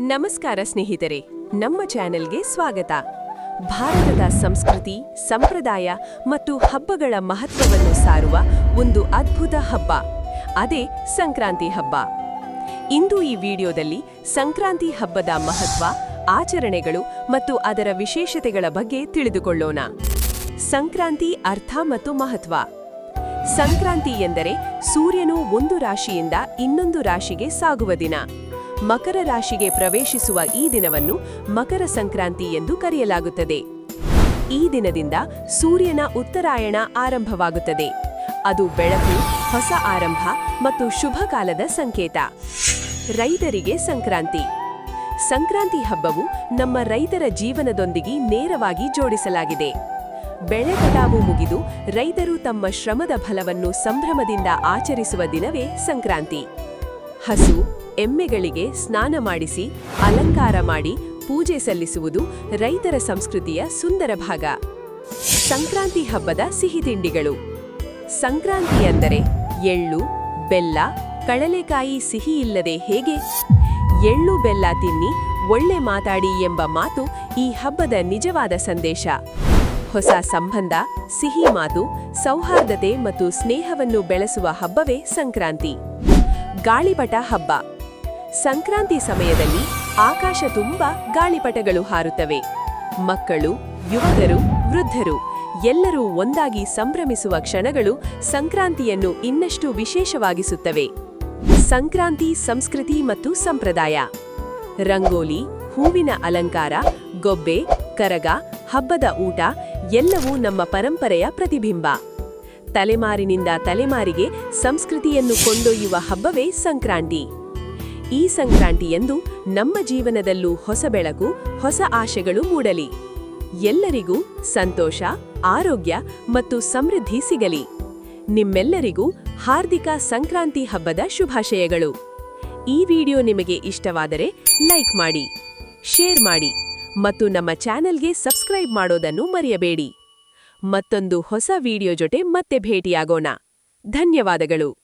ನಮಸ್ಕಾರ ಸ್ನೇಹಿತರೆ, ನಮ್ಮ ಚಾನೆಲ್ಗೆ ಸ್ವಾಗತ. ಭಾರತದ ಸಂಸ್ಕೃತಿ, ಸಂಪ್ರದಾಯ ಮತ್ತು ಹಬ್ಬಗಳ ಮಹತ್ವವನ್ನು ಸಾರುವ ಒಂದು ಅದ್ಭುತ ಹಬ್ಬ, ಅದೇ ಸಂಕ್ರಾಂತಿ ಹಬ್ಬ. ಇಂದು ಈ ವಿಡಿಯೋದಲ್ಲಿ ಸಂಕ್ರಾಂತಿ ಹಬ್ಬದ ಮಹತ್ವ, ಆಚರಣೆಗಳು ಮತ್ತು ಅದರ ವಿಶೇಷತೆಗಳ ಬಗ್ಗೆ ತಿಳಿದುಕೊಳ್ಳೋಣ. ಸಂಕ್ರಾಂತಿ ಅರ್ಥ ಮತ್ತು ಮಹತ್ವ. ಸಂಕ್ರಾಂತಿ ಎಂದರೆ ಸೂರ್ಯನು ಒಂದು ರಾಶಿಯಿಂದ ಇನ್ನೊಂದು ರಾಶಿಗೆ ಸಾಗುವ ದಿನ. ಮಕರ ರಾಶಿಗೆ ಪ್ರವೇಶಿಸುವ ಈ ದಿನವನ್ನು ಮಕರ ಸಂಕ್ರಾಂತಿ ಎಂದು ಕರೆಯಲಾಗುತ್ತದೆ. ಈ ದಿನದಿಂದ ಸೂರ್ಯನ ಉತ್ತರಾಯಣ ಆರಂಭವಾಗುತ್ತದೆ. ಅದು ಬೆಳಕು, ಹೊಸ ಆರಂಭ ಮತ್ತು ಶುಭ ಕಾಲದ ಸಂಕೇತ. ರೈತರಿಗೆ ಸಂಕ್ರಾಂತಿ. ಸಂಕ್ರಾಂತಿ ಹಬ್ಬವು ನಮ್ಮ ರೈತರ ಜೀವನದೊಂದಿಗೆ ನೇರವಾಗಿ ಜೋಡಿಸಲಾಗಿದೆ. ಬೆಳೆ ಕಟಾವು ಮುಗಿದು ರೈತರು ತಮ್ಮ ಶ್ರಮದ ಫಲವನ್ನು ಸಂಭ್ರಮದಿಂದ ಆಚರಿಸುವ ದಿನವೇ ಸಂಕ್ರಾಂತಿ. ಹಸು ಎಮ್ಮೆಗಳಿಗೆ ಸ್ನಾನ ಮಾಡಿಸಿ, ಅಲಂಕಾರ ಮಾಡಿ, ಪೂಜೆ ಸಲ್ಲಿಸುವುದು ರೈತರ ಸಂಸ್ಕೃತಿಯ ಸುಂದರ ಭಾಗ. ಸಂಕ್ರಾಂತಿ ಹಬ್ಬದ ಸಿಹಿ ತಿಂಡಿಗಳು. ಸಂಕ್ರಾಂತಿ ಅಂದರೆ ಎಳ್ಳು, ಬೆಲ್ಲ ಕಳಲೆಕಾಯಿ ಸಿಹಿ ಇಲ್ಲದೆ ಹೇಗೆ? ಎಳ್ಳು, ಬೆಲ್ಲ ತಿನ್ನಿ, ಒಳ್ಳೆ ಮಾತಾಡಿ ಎಂಬ ಮಾತು ಈ ಹಬ್ಬದ ನಿಜವಾದ ಸಂದೇಶ. ಹೊಸ ಸಂಬಂಧ, ಸಿಹಿ ಮಾತು, ಸೌಹಾರ್ದತೆ ಮತ್ತು ಸ್ನೇಹವನ್ನು ಬೆಳೆಸುವ ಹಬ್ಬವೇ ಸಂಕ್ರಾಂತಿ. ಗಾಳಿಪಟ ಹಬ್ಬ. ಸಂಕ್ರಾಂತಿ ಸಮಯದಲ್ಲಿ ಆಕಾಶ ತುಂಬ ಗಾಳಿಪಟಗಳು ಹಾರುತ್ತವೆ. ಮಕ್ಕಳು, ಯುವಕರು, ವೃದ್ಧರು ಎಲ್ಲರೂ ಒಂದಾಗಿ ಸಂಭ್ರಮಿಸುವ ಕ್ಷಣಗಳು ಸಂಕ್ರಾಂತಿಯನ್ನು ಇನ್ನಷ್ಟು ವಿಶೇಷವಾಗಿಸುತ್ತವೆ. ಸಂಕ್ರಾಂತಿ ಸಂಸ್ಕೃತಿ ಮತ್ತು ಸಂಪ್ರದಾಯ. ರಂಗೋಲಿ, ಹೂವಿನ ಅಲಂಕಾರ, ಗೊಬ್ಬೆ, ಕರಗ, ಹಬ್ಬದ ಊಟ ಎಲ್ಲವೂ ನಮ್ಮ ಪರಂಪರೆಯ ಪ್ರತಿಬಿಂಬ. ತಲೆಮಾರಿನಿಂದ ತಲೆಮಾರಿಗೆ ಸಂಸ್ಕೃತಿಯನ್ನು ಕೊಂಡೊಯ್ಯುವ ಹಬ್ಬವೇ ಸಂಕ್ರಾಂತಿ. ಈ ಸಂಕ್ರಾಂತಿಯಂದು ನಮ್ಮ ಜೀವನದಲ್ಲೂ ಹೊಸ ಬೆಳಕು, ಹೊಸ ಆಶೆಗಳು ಮೂಡಲಿ. ಎಲ್ಲರಿಗೂ ಸಂತೋಷ, ಆರೋಗ್ಯ ಮತ್ತು ಸಮೃದ್ಧಿ ಸಿಗಲಿ. ನಿಮ್ಮೆಲ್ಲರಿಗೂ ಹಾರ್ದಿಕ ಸಂಕ್ರಾಂತಿ ಹಬ್ಬದ ಶುಭಾಶಯಗಳು. ಈ ವಿಡಿಯೋ ನಿಮಗೆ ಇಷ್ಟವಾದರೆ ಲೈಕ್ ಮಾಡಿ, ಶೇರ್ ಮಾಡಿ ಮತ್ತು ನಮ್ಮ ಚಾನೆಲ್ಗೆ ಸಬ್ಸ್ಕ್ರೈಬ್ ಮಾಡೋದನ್ನು ಮರೆಯಬೇಡಿ. ಮತ್ತೊಂದು ಹೊಸ ವಿಡಿಯೋ ಜೊತೆ ಮತ್ತೆ ಭೇಟಿಯಾಗೋಣ. ಧನ್ಯವಾದಗಳು.